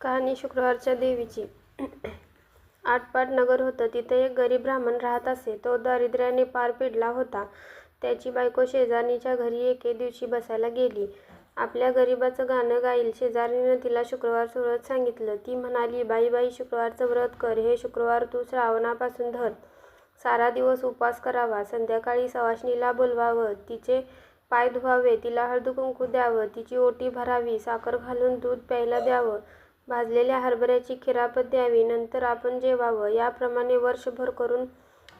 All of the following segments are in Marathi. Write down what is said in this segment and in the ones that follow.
कहाणी शुक्रवारच्या देवीची आटपाट नगर होतं. तिथे एक गरीब ब्राह्मण राहत असे. तो दारिद्र्याने पार पिडला होता. त्याची बायको शेजारणीच्या घरी एके दिवशी बसायला गेली. आपल्या गरिबाचं गाणं गाईल. शेजारीनं तिला शुक्रवारचं व्रत सांगितलं. ती म्हणाली, बाई, बाई, शुक्रवारचं व्रत कर. हे शुक्रवार तू श्रावणापासून धर. सारा दिवस उपवास करावा. संध्याकाळी सवाष्णीला बोलवावं. तिचे पाय धुवावे. तिला हळदकुंकू द्यावं. तिची ओटी भरावी. साखर घालून दूध प्यायला द्यावं. भाजलेल्या हरभऱ्याची खिरापत द्यावी. नंतर आपण जेवावं. याप्रमाणे वर्षभर करून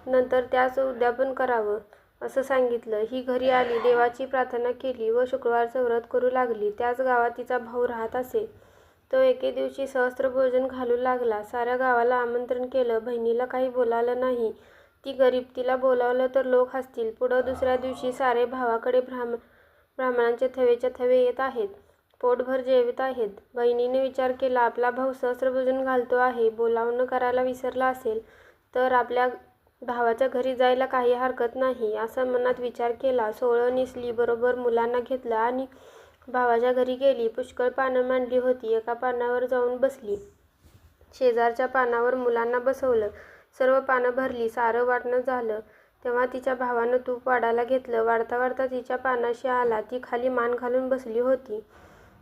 नंतर त्याचं उद्यापन करावं, असं सांगितलं. ही घरी आली. देवाची प्रार्थना केली व शुक्रवारचं व्रत करू लागली. त्याच गावात तिचा भाऊ राहत असे. तो एके दिवशी सहस्त्रभोजन घालू लागला. साऱ्या गावाला आमंत्रण केलं. बहिणीला काही बोलावलं नाही. ती गरीब. तिला बोलावलं तर लोक हसतील. पुढं दुसऱ्या दिवशी सारे भावाकडे ब्राह्मणांचे थवेच्या थवे येत आहेत. पोटभर जेवत आहेत. बहिणीने विचार केला, आपला भाऊ सहस्रभुजन घालतो आहे. बोलावणं करायला विसरला असेल तर आपल्या भावाच्या घरी जायला काही हरकत नाही, असा मनात विचार केला. सोळं नेसली. बरोबर मुलांना घेतलं आणि भावाच्या घरी गेली. पुष्कळ पानं मांडली होती. एका पानावर जाऊन बसली. शेजारच्या पानावर मुलांना बसवलं. सर्व पानं भरली. सारं वाटणं झालं तेव्हा तिच्या भावानं तूप वाढायला घेतलं. वाढता वाढता तिच्या पानाशी आला. ती खाली मान घालून बसली होती.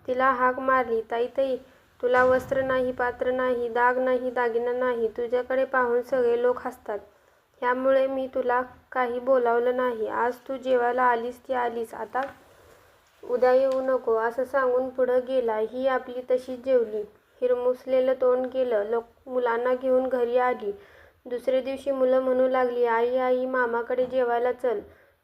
तिला हाक मारली, ताई, ताई, तुला वस्त्र नाही, पात्र नाही, दाग नाही, दागिना नाही. तुझ्याकडे पाहून सगळे लोक हसतात. ह्यामुळे मी तुला काही बोलावलं नाही. आज तू जेवायला आलीस ती आलीस. आता उद्या येऊ नको, असं सांगून पुढं गेला. ही आपली तशीच जेवली. हिरमुसलेलं तोंड केलं. मुलांना घेऊन घरी आली. दुसरे दिवशी मुलं म्हणू लागली, आई, आई, मामाकडे जेवायला चल.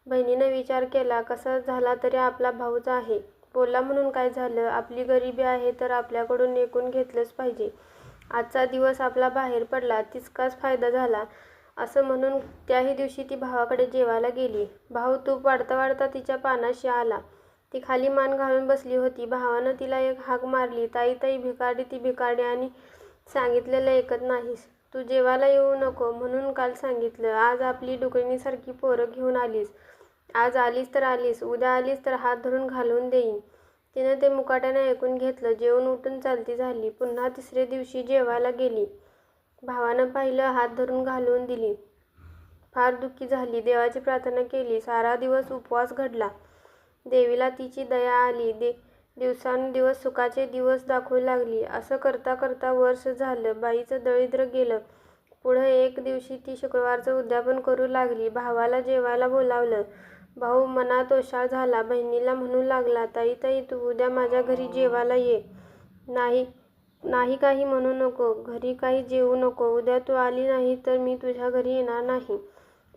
बहिणीनं विचार केला, कसा झाला तरी आपला भाऊच आहे. बोला म्हणून काय झालं? आपली गरिबी आहे तर आपल्याकडून ऐकून घेतलंच पाहिजे. आजचा दिवस आपला बाहेर पडला तितकाच फायदा झाला, असं म्हणून त्याही दिवशी ती भावाकडे जेवायला गेली. भाऊ तूप वाढता वाढता तिच्या पानाशी आला. ती खाली मान घालून बसली होती. भावानं तिला एक हाक मारली, ताई, ताई, भिकारडी, ती भिकारडी आणि सांगितलेलं ऐकत नाहीस. तू जेवायला येऊ नको म्हणून काल सांगितलं. आज आपली डुकरणीसारखी पोरं घेऊन आलीस. आज आलीस तर आलीस. उद्या आलीस तर हात धरून घालून देईन. तिनं ते मुकाट्यानं ऐकून घेतलं. जेवण उठून चालती झाली. पुन्हा तिसऱ्या दिवशी जेवायला गेली. भावानं पाहिलं. हात धरून घालून दिली. फार दुःखी झाली. देवाची प्रार्थना केली. सारा दिवस उपवास घडला. देवीला तिची दया आली. दे दिवसानुदिवस सुखाचे दिवस दाखवू लागली. असं करता करता वर्ष झालं. बाईचं दळिद्र गेलं. पुढं एक दिवशी ती शुक्रवारचं उद्यापन करू लागली. भावाला जेवायला बोलावलं. भाऊ मनात ओशाळ झाला. बहिणीला म्हणू लागला, ताई, ताई, तू उद्या माझ्या घरी जेवायला ये. नाही काही म्हणू नको. घरी काही जेवू नको. उद्या तू आली नाही तर मी तुझ्या घरी येणार नाही.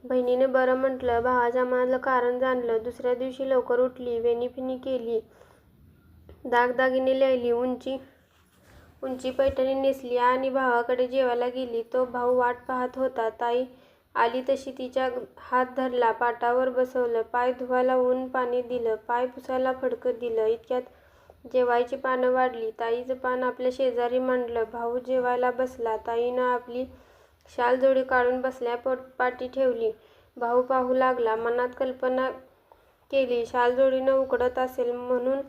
बहिणीने बरं म्हटलं. भावाच्या मनातलं कारण जाणलं. दुसऱ्या दिवशी लवकर उठली. वेणीफिनी केली. दागदागिने लावले. उंची पैठणी नेसली आणि भावाकडे जेवायला गेली. तो भाऊ वाट पाहत होता. ताई आली तशी तिचा हात धरला. पाटावर बसवलं. पाय धुवायला ऊन पाणी दिलं. पाय पुसायला फडकं दिलं. इतक्यात जेवायची पानं वाढली. ताईचं पान आपल्या शेजारी मांडलं. भाऊ जेवायला बसला. ताईनं आपली शालजोडी काढून बसल्या पाठी ठेवली. भाऊ पाहू लागला. मनात कल्पना केली, शालजोडीनं उकडत असेल म्हणून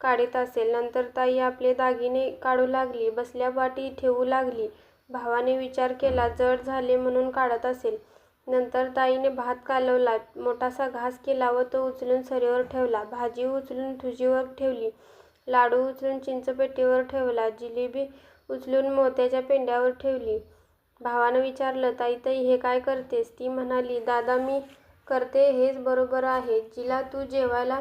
काढीत असेल. नंतर ताई आपले दागिने काढू लागली. बसल्या पाठी ठेवू लागली. भावाने विचार केला, जड झाले म्हणून काढत असेल. नंतर ताईने भात कालवला. मोठासा घास केला व तो उचलून सरीवर ठेवला. भाजी उचलून ठुजीवर ठेवली. लाडू उचलून चिंचपेटीवर ठेवला. जिलेबी उचलून मोत्याच्या पेंड्यावर ठेवली. भावानं विचारलं, ताई, ताई, हे काय करतेस? ती म्हणाली, दादा, मी करते हेच बरोबर आहे. जिला तू जेवायला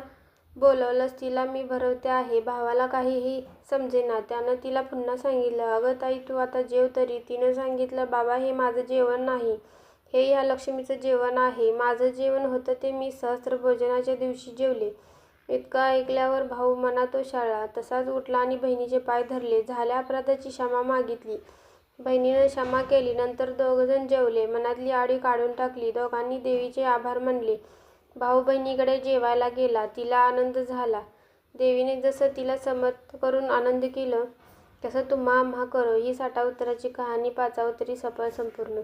बोलवलंस तिला मी भरवते आहे. भावाला काहीही समजेना. त्यानं तिला पुन्हा सांगितलं, अगं ताई, तू आता जेव तरी. तिनं सांगितलं, बाबा, हे माझं जेवण नाही. हे ह्या लक्ष्मीचं जेवण आहे. माझं जेवण होतं ते मी सहस्त्रभोजनाच्या दिवशी जेवले. इतकं ऐकल्यावर भाऊ मनात ओशाळला. तसाच उठला आणि बहिणीचे पाय धरले. झाल्या अपराधाची क्षमा मागितली. बहिणीनं क्षमा केली. नंतर दोघंजण जेवले. मनातली आडी काढून टाकली. दोघांनी देवीचे आभार मानले. भाऊ बहिणीकडे जेवायला गेला. तिला आनंद झाला. देवीने जसं तिला समर्थ करून आनंद केलं तसं तुम्हा आम्हा करो. ही साठा उत्तराची कहाणी पाचावतरी सफळ संपूर्ण